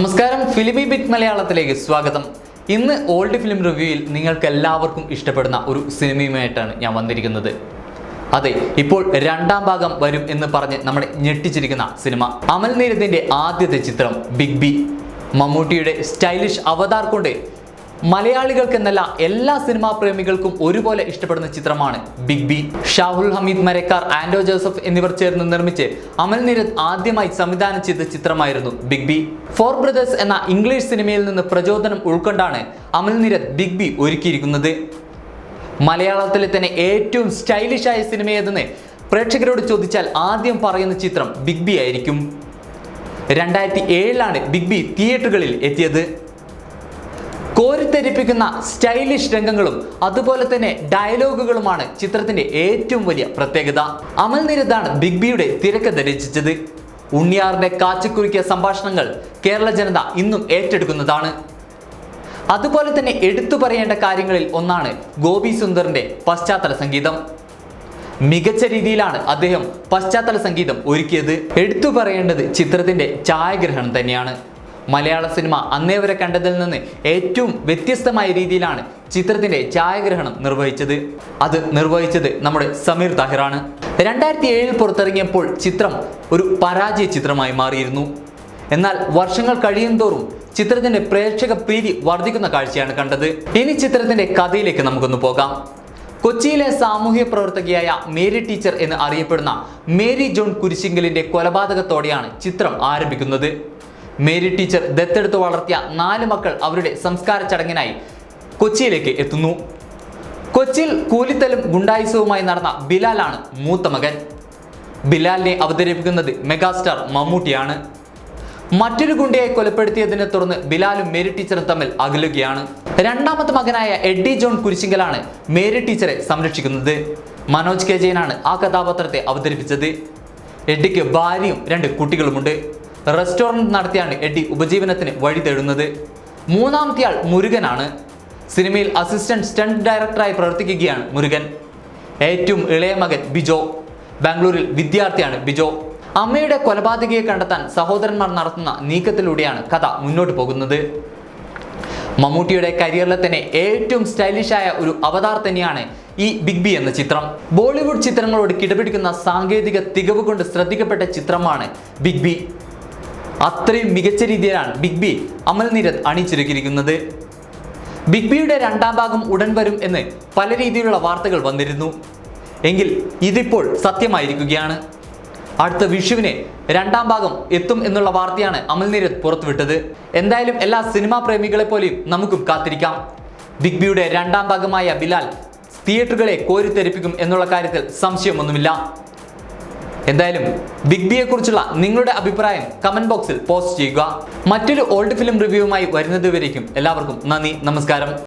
നമസ്കാരം ഫിലിമി ബിറ്റ് മലയാളത്തിലേക്ക് സ്വാഗതം. ഇന്ന് ഓൾഡ് ഫിലിം റിവ്യൂയിൽ നിങ്ങൾക്ക് എല്ലാവർക്കും ഇഷ്ടപ്പെടുന്ന ഒരു സിനിമയുമായിട്ടാണ് ഞാൻ വന്നിരിക്കുന്നത്. അതെ ഇപ്പോൾ രണ്ടാം ഭാഗം വരും എന്ന് പറഞ്ഞ് നമ്മളെ ഞെട്ടിച്ചിരിക്കുന്ന സിനിമ. അമൽ നീരത്തിന്റെ ആദ്യത്തെ ചിത്രം ബിഗ് ബി. മമ്മൂട്ടിയുടെ സ്റ്റൈലിഷ് അവതാർ കൊണ്ട് മലയാളികൾക്കെന്നല്ല എല്ലാ സിനിമാ പ്രേമികൾക്കും ഒരുപോലെ ഇഷ്ടപ്പെടുന്ന ചിത്രമാണ് ബിഗ് ബി. ഷാഹുൽ ഹമീദ് മരക്കാർ ആൻഡോ ജോസഫ് എന്നിവർ ചേർന്ന് നിർമ്മിച്ച് അമൽ നീരദ് ആദ്യമായി സംവിധാനം ചെയ്ത ചിത്രമായിരുന്നു ബിഗ് ബി. ഫോർ ബ്രദേഴ്സ് എന്ന ഇംഗ്ലീഷ് സിനിമയിൽ നിന്ന് പ്രചോദനം ഉൾക്കൊണ്ടാണ് അമൽ നീരദ് ബിഗ് ബി ഒരുക്കിയിരിക്കുന്നത്. മലയാളത്തിലെ തന്നെ ഏറ്റവും സ്റ്റൈലിഷ് ആയ സിനിമ ഏതെന്ന് പ്രേക്ഷകരോട് ചോദിച്ചാൽ ആദ്യം പറയുന്ന ചിത്രം ബിഗ് ബി ആയിരിക്കും. രണ്ടായിരത്തി ഏഴിലാണ് ബിഗ് ബി തിയേറ്ററുകളിൽ എത്തിയത്. കോരിത്തെരിപ്പിക്കുന്ന സ്റ്റൈലിഷ് രംഗങ്ങളും അതുപോലെ തന്നെ ഡയലോഗുകളുമാണ് ചിത്രത്തിന്റെ ഏറ്റവും വലിയ പ്രത്യേകത. അമൽ നിരതാണ് ബിഗ് ബിയുടെ തിരക്കഥ രചിച്ചത്. ഉണ്ണിയാറിന്റെ കാച്ചിക്കുരുക്കിയ സംഭാഷണങ്ങൾ കേരള ജനത ഇന്നും ഏറ്റെടുക്കുന്നതാണ്. അതുപോലെ തന്നെ എടുത്തു പറയേണ്ട കാര്യങ്ങളിൽ ഒന്നാണ് ഗോപി സുന്ദറിന്റെ പശ്ചാത്തല സംഗീതം. മികച്ച രീതിയിലാണ് അദ്ദേഹം പശ്ചാത്തല സംഗീതം ഒരുക്കിയത്. എടുത്തു പറയേണ്ടത് ചിത്രത്തിന്റെ ഛായാഗ്രഹണം തന്നെയാണ്. മലയാള സിനിമ അന്നേ വരെ കണ്ടതിൽ നിന്ന് ഏറ്റവും വ്യത്യസ്തമായ രീതിയിലാണ് ചിത്രത്തിന്റെ ഛായാഗ്രഹണം നിർവഹിച്ചത്. അത് നിർവഹിച്ചത് നമ്മുടെ സമീർ താഹിറാണ്. രണ്ടായിരത്തി ഏഴിൽ പുറത്തിറങ്ങിയപ്പോൾ ചിത്രം ഒരു പരാജയ ചിത്രമായി മാറിയിരുന്നു. എന്നാൽ വർഷങ്ങൾ കഴിയും തോറും ചിത്രത്തിന്റെ പ്രേക്ഷക പ്രീതി വർദ്ധിക്കുന്ന കാഴ്ചയാണ് കണ്ടത്. ഇനി ചിത്രത്തിന്റെ കഥയിലേക്ക് നമുക്കൊന്ന് പോകാം. കൊച്ചിയിലെ സാമൂഹ്യ പ്രവർത്തകയായ മേരി ടീച്ചർ എന്ന് അറിയപ്പെടുന്ന മേരി ജോൺ കുരിശിങ്കലിന്റെ കൊലപാതകത്തോടെയാണ് ചിത്രം ആരംഭിക്കുന്നത്. മേരി ടീച്ചർ ദത്തെടുത്ത് വളർത്തിയ നാല് മക്കൾ അവരുടെ സംസ്കാര ചടങ്ങിനായി കൊച്ചിയിലേക്ക് എത്തുന്നു. കൊച്ചിയിൽ കൂലിത്തലും ഗുണ്ടായുസവുമായി നടന്ന ബിലാലാണ് മൂത്ത മകൻ. ബിലാലിനെ അവതരിപ്പിക്കുന്നത് മെഗാസ്റ്റാർ മമ്മൂട്ടിയാണ്. മറ്റൊരു ഗുണ്ടയെ കൊലപ്പെടുത്തിയതിനെ തുടർന്ന് ബിലാലും മേരി ടീച്ചറും തമ്മിൽ അകലുകയാണ്. രണ്ടാമത്തെ മകനായ എഡ്ഡി ജോൺ കുരിശിങ്കലാണ് മേരി ടീച്ചറെ സംരക്ഷിക്കുന്നത്. മനോജ് കെ ജയനാണ് ആ കഥാപാത്രത്തെ അവതരിപ്പിച്ചത്. എഡ്ഡിക്ക് ഭാര്യയും രണ്ട് കുട്ടികളുമുണ്ട്. റെസ്റ്റോറന്റ് നടത്തിയാണ് എഡി ഉപജീവനത്തിന് വഴി തേടുന്നത്. മൂന്നാമത്തെ ആൾ മുരുകനാണ്. സിനിമയിൽ അസിസ്റ്റന്റ് സ്റ്റണ്ട് ഡയറക്ടറായി പ്രവർത്തിക്കുകയാണ് മുരുകൻ. ഏറ്റവും ഇളയ മകൻ ബിജോ. ബാംഗ്ലൂരിൽ വിദ്യാർത്ഥിയാണ് ബിജോ. അമ്മയുടെ കൊലപാതകയെ കണ്ടെത്താൻ സഹോദരന്മാർ നടത്തുന്ന നീക്കത്തിലൂടെയാണ് കഥ മുന്നോട്ട് പോകുന്നത്. മമ്മൂട്ടിയുടെ കരിയറിലെ തന്നെ ഏറ്റവും സ്റ്റൈലിഷായ ഒരു അവതാർ തന്നെയാണ് ഈ ബിഗ് ബി എന്ന ചിത്രം. ബോളിവുഡ് ചിത്രങ്ങളോട് കിടപിടിക്കുന്ന സാങ്കേതിക തികവ് കൊണ്ട് ശ്രദ്ധിക്കപ്പെട്ട ചിത്രമാണ് ബിഗ് ബി. അത്രയും മികച്ച രീതിയിലാണ് ബിഗ് ബി അമൽ നിരത് അണിച്ചൊരുക്കിയിരിക്കുന്നത് ബിഗ് ബിയുടെ രണ്ടാം ഭാഗം ഉടൻ വരും എന്ന് പല രീതിയിലുള്ള വാർത്തകൾ വന്നിരുന്നു. എങ്കിൽ ഇതിപ്പോൾ സത്യമായിരിക്കുകയാണ്. അടുത്ത വിഷുവിന് രണ്ടാം ഭാഗം എത്തും എന്നുള്ള വാർത്തയാണ് അമൽ നിരത് പുറത്തുവിട്ടത്. എന്തായാലും എല്ലാ സിനിമാ പ്രേമികളെ പോലെയും നമുക്കും കാത്തിരിക്കാം. ബിഗ് ബിയുടെ രണ്ടാം ഭാഗമായ ബിലാൽ തിയേറ്ററുകളെ കോരിത്തെരിപ്പിക്കും എന്നുള്ള കാര്യത്തിൽ സംശയമൊന്നുമില്ല. എന്തായാലും ബിഗ് ബിയെ കുറിച്ചുള്ള നിങ്ങളുടെ അഭിപ്രായം കമന്റ് ബോക്സിൽ പോസ്റ്റ് ചെയ്യുക. മറ്റൊരു ഓൾഡ് ഫിലിം റിവ്യൂവുമായി വരുന്നതുവരേക്കും എല്ലാവർക്കും നന്ദി നമസ്കാരം.